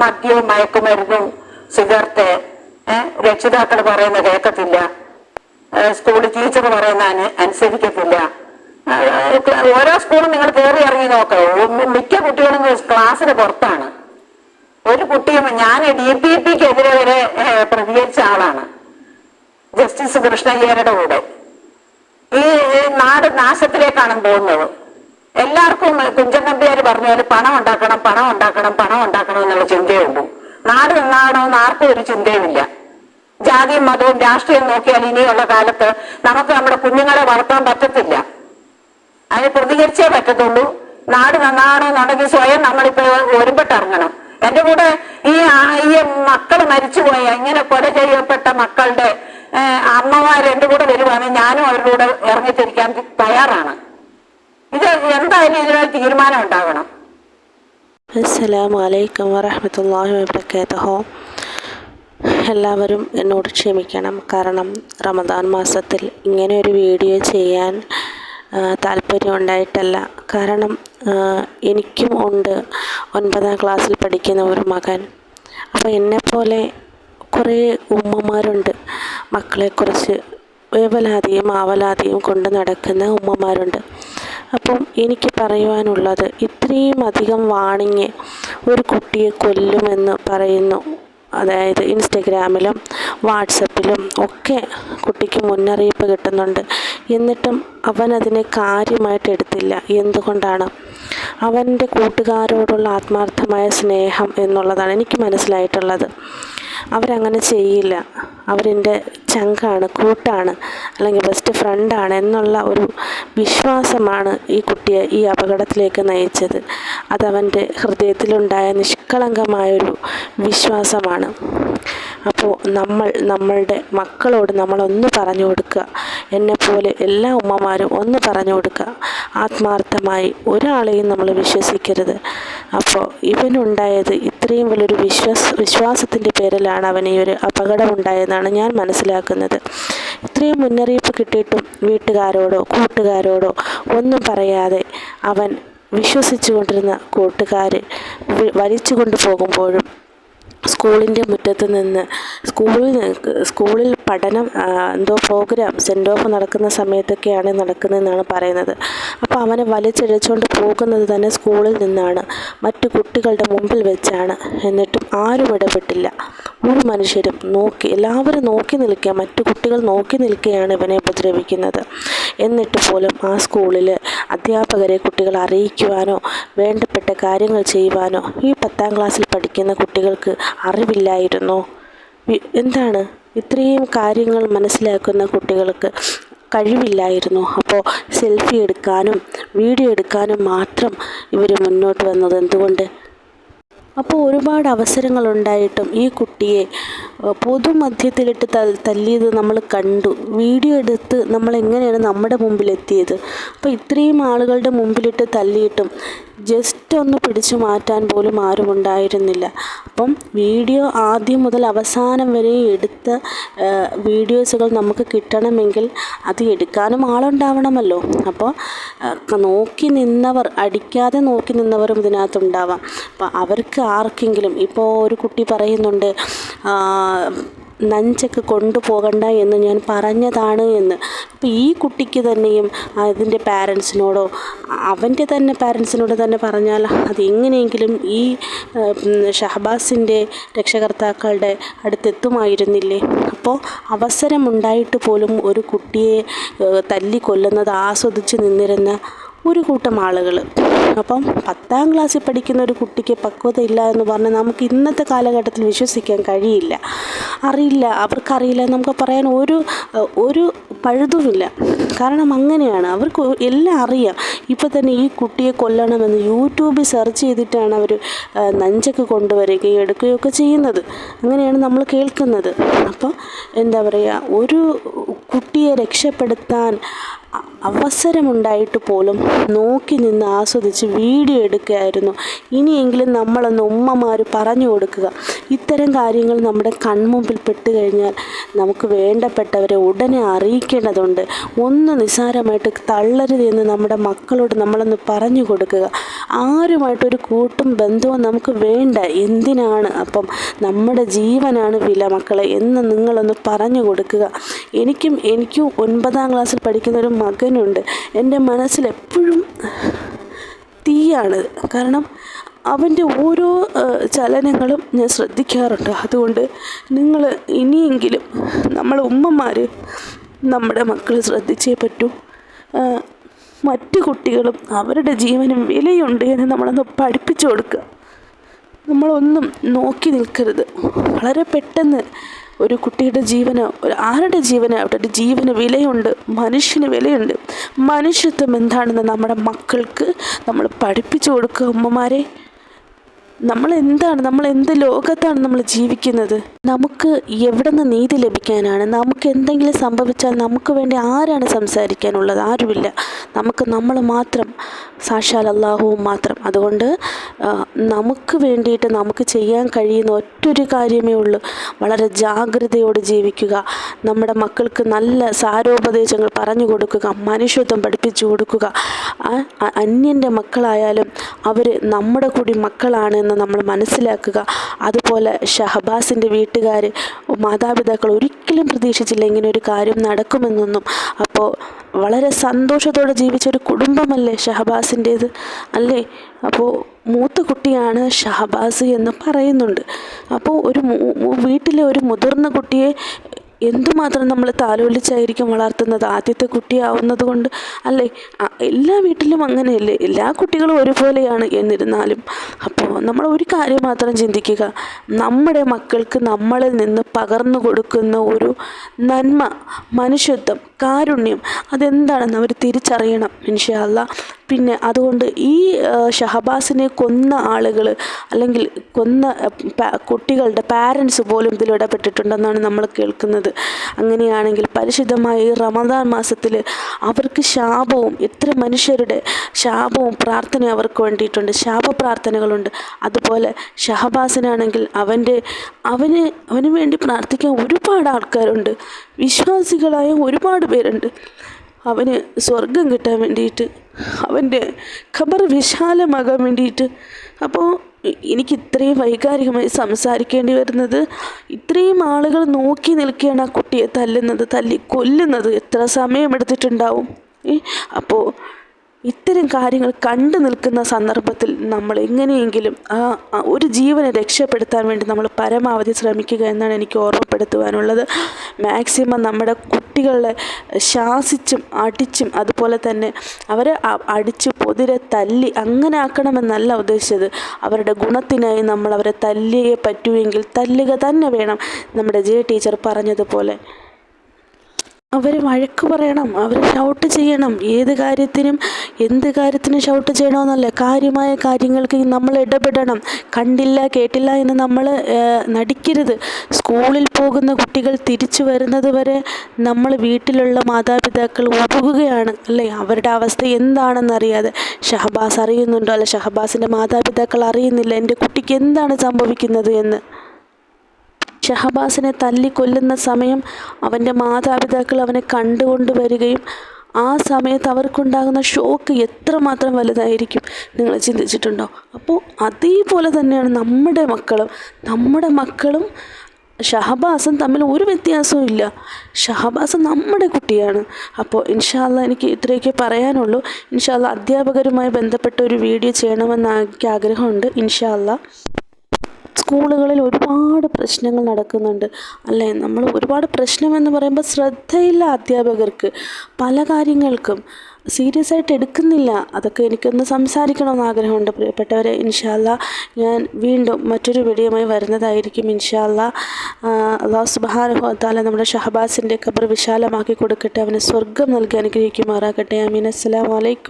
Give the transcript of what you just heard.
മദ്യവും മയക്കുമരുന്നും സിഗരറ്റ് രക്ഷിതാക്കൾ പറയുന്ന കേൾക്കത്തില്ല. സ്കൂൾ ടീച്ചർ പറയുന്ന അനു- അനുസരിക്കത്തില്ല. ഓരോ സ്കൂളും നിങ്ങൾ കയറി ഇറങ്ങി നോക്ക. മിക്ക കുട്ടികളും ക്ലാസ്സിന് പുറത്താണ്. ഒരു കുട്ടിയും ഞാൻ ഡി പി പിക്കെതിരെ വരെ ഏഹ് പ്രതികരിച്ച ആളാണ്. ജസ്റ്റിസ് കൃഷ്ണയ്യരുടെ കൂടെ. ഈ നാട് നാശത്തിലേക്കാണ് പോകുന്നത്. എല്ലാവർക്കും കുഞ്ചൻ നമ്പ്യാർ പറഞ്ഞ പോലെ പണം ഉണ്ടാക്കണം പണം ഉണ്ടാക്കണം പണം ഉണ്ടാക്കണം എന്നുള്ള ചിന്തയേ ഉള്ളൂ. നാട് നന്നാകണമെന്ന് ആർക്കും ഒരു ചിന്തയുമില്ല ജാതിയും മതവും രാഷ്ട്രീയം നോക്കിയാൽ ഇനിയുള്ള കാലത്ത് നമുക്ക് നമ്മുടെ കുഞ്ഞുങ്ങളെ വളർത്താൻ പറ്റത്തില്ല. അതിന് പ്രതികരിച്ചേ പറ്റത്തുള്ളൂ. നാട് നന്നാകണമെന്നുണ്ടെങ്കിൽ സ്വയം നമ്മളിപ്പോ ഒരുമ്പിട്ടിറങ്ങണം എന്റെ കൂടെ ഈ ഈ മക്കൾ മരിച്ചുപോയ. ഇങ്ങനെ കൊല ചെയ്യപ്പെട്ട മക്കളുടെ അമ്മമാർ എന്റെ കൂടെ വരുവാണെങ്കിൽ ഞാനും അവരുടെ കൂടെ ഇറങ്ങിത്തിരിക്കാൻ തയ്യാറാണ്. ഇത് എന്തായാലും ഇതിനൊരു തീരുമാനം ഉണ്ടാകണം. അസ്സലാമു അലൈക്കും വറഹമത്തല്ലാഹി വബർക്കാത്തഹോ എല്ലാവരും എന്നോട് ക്ഷമിക്കണം. കാരണം റമദാൻ മാസത്തിൽ ഇങ്ങനെ ഒരു വീഡിയോ ചെയ്യാൻ താല്പര്യം ഉണ്ടായിട്ടല്ല. കാരണം എനിക്കും ഉണ്ട് ഒൻപതാം ക്ലാസ്സിൽ പഠിക്കുന്ന ഒരു മകൻ. അപ്പോൾ എന്നെപ്പോലെ കുറേ ഉമ്മമാരുണ്ട്. മക്കളെക്കുറിച്ച് വേവലാതിയും ആവലാതിയും കൊണ്ട് നടക്കുന്ന ഉമ്മമാരുണ്ട്. അപ്പം എനിക്ക് പറയുവാനുള്ളത് ഇത്രയും അധികം വാണിങ് ഒരു കുട്ടിയെ കൊല്ലുമെന്ന് പറയുന്നു. അതായത് ഇൻസ്റ്റഗ്രാമിലും വാട്സപ്പിലും ഒക്കെ കുട്ടിക്ക് മുന്നറിയിപ്പ് കിട്ടുന്നുണ്ട്. എന്നിട്ടും അവൻ അതിനെ കാര്യമായിട്ട് എടുത്തില്ല. എന്തുകൊണ്ടാണ്? അവന്റെ കൂട്ടുകാരോടുള്ള ആത്മാർത്ഥമായ സ്നേഹം എന്നുള്ളതാണ് എനിക്ക് മനസ്സിലായിട്ടുള്ളത്. അവരങ്ങനെ ചെയ്യില്ല. അവരെന്റെ ചങ്കാണ് കൂട്ടാണ് അല്ലെങ്കിൽ ബെസ്റ്റ് ഫ്രണ്ടാണ് എന്നുള്ള ഒരു വിശ്വാസമാണ് ഈ കുട്ടിയെ ഈ അപകടത്തിലേക്ക് നയിച്ചത്. അതവന്റെ ഹൃദയത്തിലുണ്ടായ നിഷ്കളങ്കമായൊരു വിശ്വാസമാണ്. അപ്പോൾ നമ്മൾ നമ്മളുടെ മക്കളോട് നമ്മളൊന്ന് പറഞ്ഞു കൊടുക്കുക. എന്നെപ്പോലെ എല്ലാ ഉമ്മമാരും ഒന്ന് പറഞ്ഞു കൊടുക്കുക. ആത്മാർത്ഥമായി ഒരാളെയും നമ്മൾ വിശ്വസിക്കരുത്. അപ്പോൾ ഇവനുണ്ടായത് ഇത്രയും വലിയൊരു വിശ്വാസ വിശ്വാസത്തിന്റെ പേരിലാണ് അവന് ഈ ഒരു അപകടമുണ്ടായതെന്നാണ് ഞാൻ മനസ്സിലാക്കുന്നത്. ഇത്രയും മുന്നറിയിപ്പ് കിട്ടിയിട്ടും വീട്ടുകാരോടോ കൂട്ടുകാരോടോ ഒന്നും പറയാതെ അവൻ വിശ്വസിച്ചു കൊണ്ടിരുന്ന കൂട്ടുകാർ വലിച്ചു കൊണ്ടുപോകുമ്പോഴും സ്കൂളിന്റെ മുറ്റത്ത് നിന്ന് സ്കൂളിൽ സ്കൂളിൽ പഠനം എന്തോ പ്രോഗ്രാം സെൻഡ് ഓഫ് നടക്കുന്ന സമയത്തൊക്കെയാണ് നടക്കുന്നതെന്നാണ് പറയുന്നത്. അവനെ വലിച്ചിഴച്ചുകൊണ്ട് പോകുന്നത് തന്നെ സ്കൂളിൽ നിന്നാണ്. മറ്റു കുട്ടികളുടെ മുമ്പിൽ വെച്ചാണ്. എന്നിട്ടും ആരും ഇടപെട്ടില്ല. ഒരു മനുഷ്യരും നോക്കി എല്ലാവരും നോക്കി നിൽക്കുക മറ്റു കുട്ടികൾ നോക്കി നിൽക്കുകയാണ് ഇവനെ ഉപദ്രവിക്കുന്നത്. എന്നിട്ട് പോലും ആ സ്കൂളിൽ അധ്യാപകരെ കുട്ടികൾ അറിയിക്കുവാനോ വേണ്ടപ്പെട്ട കാര്യങ്ങൾ ചെയ്യുവാനോ ഈ പത്താം ക്ലാസ്സിൽ പഠിക്കുന്ന കുട്ടികൾക്ക് അറിവില്ലായിരുന്നോ. എന്താണ്? ഇത്രയും കാര്യങ്ങൾ മനസ്സിലാക്കുന്ന കുട്ടികൾക്ക് കഴിവില്ലായിരുന്നു. അപ്പോൾ സെൽഫി എടുക്കാനും വീഡിയോ എടുക്കാനും മാത്രം ഇവർ മുന്നോട്ട് വന്നത് എന്തുകൊണ്ട്? അപ്പോൾ ഒരുപാട് അവസരങ്ങളുണ്ടായിട്ടും ഈ കുട്ടിയെ പൊതുമധ്യത്തിലിട്ട് തല്ലിയത് നമ്മൾ കണ്ടു. വീഡിയോ എടുത്ത് നമ്മൾ എങ്ങനെയാണ് നമ്മുടെ മുമ്പിലെത്തിയത്? അപ്പോൾ ഇത്രയും ആളുകളുടെ മുമ്പിലിട്ട് തല്ലിയിട്ടും ജസ്റ്റ് ഒന്ന് പിടിച്ചു മാറ്റാൻ പോലും ആരും ഉണ്ടായിരുന്നില്ല. അപ്പം വീഡിയോ ആദ്യം മുതൽ അവസാനം വരെ എടുത്ത വീഡിയോസുകൾ നമുക്ക് കിട്ടണമെങ്കിൽ അത് എടുക്കാനും ആളുണ്ടാവണമല്ലോ. അപ്പോൾ നോക്കി നിന്നവർ അടിക്കാതെ നോക്കി നിന്നവരും ഇതിനകത്തുണ്ടാവാം. അപ്പോൾ അവർക്ക് ആർക്കെങ്കിലും ഇപ്പോൾ ഒരു കുട്ടി പറയുന്നുണ്ട് നഞ്ചക്ക് കൊണ്ടുപോകണ്ട എന്ന് ഞാൻ പറഞ്ഞതാണ് എന്ന്. അപ്പോൾ ഈ കുട്ടിക്ക് തന്നെയും അതിന്റെ പാരൻസിനോടോ അവന്റെ തന്നെ പാരൻസിനോട് തന്നെ പറഞ്ഞാൽ അതെങ്ങനെയെങ്കിലും ഈ ഷഹബാസിന്റെ രക്ഷകർത്താക്കളുടെ അടുത്തെത്തുമായിരുന്നില്ലേ? അപ്പോൾ അവസരമുണ്ടായിട്ട് പോലും ഒരു കുട്ടിയെ തല്ലിക്കൊല്ലുന്നത് ആസ്വദിച്ച് നിന്നിരുന്ന ഒരു കൂട്ടം ആളുകൾ അപ്പം പത്താം ക്ലാസ്സിൽ പഠിക്കുന്ന ഒരു കുട്ടിക്ക് പക്വത ഇല്ല എന്ന് പറഞ്ഞാൽ നമുക്ക് ഇന്നത്തെ കാലഘട്ടത്തിൽ വിശ്വസിക്കാൻ കഴിയില്ല. അറിയില്ല അവർക്കറിയില്ല നമുക്ക് പറയാൻ ഒരു ഒരു പഴുതുമില്ല. കാരണം അങ്ങനെയാണ്. അവർക്ക് എല്ലാം അറിയാം. ഇപ്പോൾ തന്നെ ഈ കുട്ടിയെ കൊല്ലണമെന്ന് യൂട്യൂബിൽ സെർച്ച് ചെയ്തിട്ടാണ് അവർ നഞ്ചൊക്കെ കൊണ്ടുവരികയും എടുക്കുകയും ഒക്കെ ചെയ്യുന്നത്. അങ്ങനെയാണ് നമ്മൾ കേൾക്കുന്നത്. അപ്പോൾ എന്താ പറയുക ഒരു കുട്ടിയെ രക്ഷപ്പെടുത്താൻ അവസരമുണ്ടായിട്ട് പോലും നോക്കി നിന്ന് ആസ്വദിച്ച് വീഡിയോ എടുക്കുകയായിരുന്നു. ഇനിയെങ്കിലും നമ്മളൊന്ന് ഉമ്മമാർ പറഞ്ഞു കൊടുക്കുക. ഇത്തരം കാര്യങ്ങൾ നമ്മുടെ കൺമുമ്പിൽ പെട്ട് കഴിഞ്ഞാൽ നമുക്ക് വേണ്ടപ്പെട്ടവരെ ഉടനെ അറിയിക്കേണ്ടതുണ്ട്. ഒന്ന് നിസ്സാരമായിട്ട് തള്ളരുത് എന്ന് നമ്മുടെ മക്കളോട് നമ്മളൊന്ന് പറഞ്ഞു കൊടുക്കുക. ആരുമായിട്ടൊരു കൂട്ടും ബന്ധവും നമുക്ക് വേണ്ട. എന്തിനാണ് അപ്പം നമ്മുടെ ജീവനാണ് വില മക്കളെ എന്ന് നിങ്ങളൊന്ന് പറഞ്ഞു കൊടുക്കുക. എനിക്കും എനിക്കും ഒൻപതാം ക്ലാസ്സിൽ പഠിക്കുന്ന ഒരു മകനുണ്ട്. എന്റെ മനസ്സിലെപ്പോഴും തീയാണ്. കാരണം അവന്റെ ഓരോ ചലനങ്ങളും ഞാൻ ശ്രദ്ധിക്കാറുണ്ട്. അതുകൊണ്ട് നിങ്ങൾ ഇനിയെങ്കിലും നമ്മളെ ഉമ്മമാർ നമ്മുടെ മക്കൾ ശ്രദ്ധിച്ചേ പറ്റൂ. മറ്റു കുട്ടികളും അവരുടെ ജീവനും വിലയുണ്ട് എന്ന് നമ്മളൊന്ന് പഠിപ്പിച്ചു കൊടുക്കുക. നമ്മളൊന്നും നോക്കി നിൽക്കരുത്. വളരെ പെട്ടെന്ന് ഒരു കുട്ടിയുടെ ജീവന് ഒരു ആരുടെ ജീവന്? അവരുടെ ജീവന് വിലയുണ്ട് മനുഷ്യന് വിലയുണ്ട്. മനുഷ്യത്വം എന്താണെന്ന് നമ്മുടെ മക്കൾക്ക് നമ്മൾ പഠിപ്പിച്ചു കൊടുക്കുക ഉമ്മമാരെ. നമ്മൾ എന്താണ് നമ്മൾ എന്ത് ലോകത്താണ് നമ്മൾ ജീവിക്കുന്നത്? നമുക്ക് എവിടെ നിന്ന് നീതി ലഭിക്കാനാണ്? നമുക്ക് എന്തെങ്കിലും സംഭവിച്ചാൽ നമുക്ക് വേണ്ടി ആരാണ് സംസാരിക്കാനുള്ളത്? ആരുമില്ല. നമുക്ക് നമ്മൾ മാത്രം സാക്ഷാൽ അള്ളാഹുവും മാത്രം. അതുകൊണ്ട് നമുക്ക് വേണ്ടിയിട്ട് നമുക്ക് ചെയ്യാൻ കഴിയുന്ന ഒറ്റൊരു കാര്യമേ ഉള്ളൂ. വളരെ ജാഗ്രതയോടെ ജീവിക്കുക. നമ്മുടെ മക്കൾക്ക് നല്ല സാരോപദേശങ്ങൾ പറഞ്ഞു കൊടുക്കുക. മനുഷ്യത്വം പഠിപ്പിച്ചു കൊടുക്കുക. അന്യന്റെ മക്കളായാലും അവർ നമ്മുടെ കൂടി മക്കളാണ് എന്ന് നമ്മൾ മനസ്സിലാക്കുക. അതുപോലെ ഷഹബാസിന്റെ വീട്ടുകാർ മാതാപിതാക്കൾ ഒരിക്കലും പ്രതീക്ഷിച്ചില്ല ഇങ്ങനെ ഒരു കാര്യം നടക്കുമെന്നൊന്നും. അപ്പോൾ വളരെ സന്തോഷത്തോടെ ജീവിച്ച ഒരു കുടുംബമല്ലേ ഷഹബാസിന്റേത്? അല്ലേ? അപ്പോൾ മൂത്ത കുട്ടിയാണ് ഷഹബാസ് എന്ന് പറയുന്നുണ്ട്. അപ്പോൾ ഒരു വീട്ടിലെ ഒരു മുതിർന്ന കുട്ടിയെ എന്തുമാത്രം നമ്മൾ താലോലിച്ചായിരിക്കും വളർത്തുന്നത്? ആദ്യത്തെ കുട്ടിയാവുന്നത് കൊണ്ട് അല്ലേ? എല്ലാ വീട്ടിലും അങ്ങനെയല്ലേ? എല്ലാ കുട്ടികളും ഒരുപോലെയാണ് എന്നിരുന്നാലും. നമ്മൾ ഒരു കാര്യം മാത്രം ചിന്തിക്കുക. നമ്മുടെ മക്കൾക്ക് നമ്മളിൽ നിന്ന് പകർന്നു കൊടുക്കുന്ന ഒരു നന്മ മനുഷ്യത്വം കാരുണ്യം അതെന്താണെന്ന് അവർ തിരിച്ചറിയണം. ഇൻഷാല്ല പിന്നെ അതുകൊണ്ട് ഈ ഷഹബാസിനെ കൊന്ന ആളുകൾ അല്ലെങ്കിൽ കൊന്ന കുട്ടികളുടെ പാരൻസ് പോലും ഇതിൽ ഇടപെട്ടിട്ടുണ്ടെന്നാണ് നമ്മൾ കേൾക്കുന്നത്. അങ്ങനെയാണെങ്കിൽ പരിശുദ്ധമായ ഈ റമദാൻ മാസത്തിൽ അവർക്ക് ശാപവും എത്ര മനുഷ്യരുടെ ശാപവും പ്രാർത്ഥനയും അവർക്ക് വേണ്ടിയിട്ടുണ്ട്. ശാപ പ്രാർത്ഥനകളുണ്ട് അതുപോലെ ഷഹബാസിനാണെങ്കിൽ അവന്റെ അവന് അവന് വേണ്ടി പ്രാർത്ഥിക്കാൻ ഒരുപാട് ആൾക്കാരുണ്ട്. വിശ്വാസികളായ ഒരുപാട് പേരുണ്ട്. അവന് സ്വർഗം കിട്ടാൻ വേണ്ടിയിട്ട് അവന്റെ ഖബർ വിശാലമാകാൻ വേണ്ടിയിട്ട് അപ്പോൾ എനിക്ക് ഇത്രയും വൈകാരികമായി സംസാരിക്കേണ്ടി വരുന്നത് ഇത്രയും ആളുകൾ നോക്കി നിൽക്കുകയാണ് ആ കുട്ടിയെ തല്ലുന്നത് തല്ലി കൊല്ലുന്നത് എത്ര സമയമെടുത്തിട്ടുണ്ടാവും? അപ്പോൾ ഇത്തരം കാര്യങ്ങൾ കണ്ടു നിൽക്കുന്ന സന്ദർഭത്തിൽ നമ്മൾ എങ്ങനെയെങ്കിലും ആ ഒരു ജീവനെ രക്ഷപ്പെടുത്താൻ വേണ്ടി നമ്മൾ പരമാവധി ശ്രമിക്കുക എന്നാണ് എനിക്ക് ഓർമ്മപ്പെടുത്തുവാനുള്ളത്. മാക്സിമം നമ്മുടെ കുട്ടികളെ ശാസിച്ചും അടിച്ചും അതുപോലെ തന്നെ അവരെ അടിച്ച് പൊതിരെ തല്ലി അങ്ങനെ ആക്കണമെന്നല്ല ഉദ്ദേശിച്ചത്. അവരുടെ ഗുണത്തിനായി നമ്മൾ അവരെ തല്ലിയേ പറ്റുമെങ്കിൽ തല്ലുക തന്നെ വേണം നമ്മുടെ ജെ ടീച്ചർ പറഞ്ഞതുപോലെ. അവർ വഴക്ക് പറയണം അവർ ഷൗട്ട് ചെയ്യണം. ഏത് കാര്യത്തിനും എന്ത് കാര്യത്തിനും ഷൗട്ട് ചെയ്യണമെന്നല്ല. കാര്യമായ കാര്യങ്ങൾക്ക് നമ്മൾ ഇടപെടണം. കണ്ടില്ല കേട്ടില്ല എന്ന് നമ്മൾ നടിക്കരുത്. സ്കൂളിൽ പോകുന്ന കുട്ടികൾ തിരിച്ചു വരുന്നത് വരെ നമ്മൾ വീട്ടിലുള്ള മാതാപിതാക്കൾ ഒതുകുകയാണ് അല്ലേ? അവരുടെ അവസ്ഥ എന്താണെന്നറിയാതെ. ഷഹബാസ് അറിയുന്നുണ്ടോ? അല്ല ഷഹബാസിന്റെ മാതാപിതാക്കൾ അറിയുന്നില്ല. എന്റെ കുട്ടിക്ക് എന്താണ് സംഭവിക്കുന്നത് എന്ന്? ഷഹബാസിനെ തല്ലിക്കൊല്ലുന്ന സമയം അവന്റെ മാതാപിതാക്കൾ അവനെ കണ്ടുകൊണ്ട് വരികയും ആ സമയത്ത് അവർക്കുണ്ടാകുന്ന ഷോക്ക് എത്രമാത്രം വലുതായിരിക്കും നിങ്ങൾ ചിന്തിച്ചിട്ടുണ്ടോ? അപ്പോൾ അതേപോലെ തന്നെയാണ് നമ്മുടെ മക്കളും നമ്മുടെ മക്കളും ഷഹബാസും തമ്മിൽ ഒരു വ്യത്യാസവും ഇല്ല. ഷഹബാസ് നമ്മുടെ കുട്ടിയാണ്. അപ്പോൾ ഇൻഷാല്ല എനിക്ക് ഇത്രയൊക്കെ പറയാനുള്ളൂ. ഇൻഷാല്ല അധ്യാപകരുമായി ബന്ധപ്പെട്ട ഒരു വീഡിയോ ചെയ്യണമെന്ന് എനിക്ക് ആഗ്രഹമുണ്ട്. ഇൻഷാല്ല സ്കൂളുകളിൽ ഒരുപാട് പ്രശ്നങ്ങൾ നടക്കുന്നുണ്ട്. അല്ലേ? നമ്മൾ ഒരുപാട് പ്രശ്നമെന്ന് പറയുമ്പോൾ ശ്രദ്ധയില്ല അധ്യാപകർക്ക്. പല കാര്യങ്ങൾക്കും. സീരിയസ് ആയിട്ട് എടുക്കുന്നില്ല. അതൊക്കെ എനിക്കൊന്ന് സംസാരിക്കണമെന്ന് ആഗ്രഹമുണ്ട്. പ്രിയപ്പെട്ടവരെ ഇൻഷാല്ല ഞാൻ വീണ്ടും മറ്റൊരു വീഡിയോയുമായി വരുന്നതായിരിക്കും. ഇൻഷാല്ല അള്ളാഹു സുബാനുഹത്താല നമ്മുടെ ഷഹബാസിന്റെ ഖബർ വിശാലമാക്കി കൊടുക്കട്ടെ. അവന് സ്വർഗം നൽകി അനുഗ്രഹിക്കുമാറാകട്ടെ. അമീൻ അസ്സലാമു അലൈക്കും.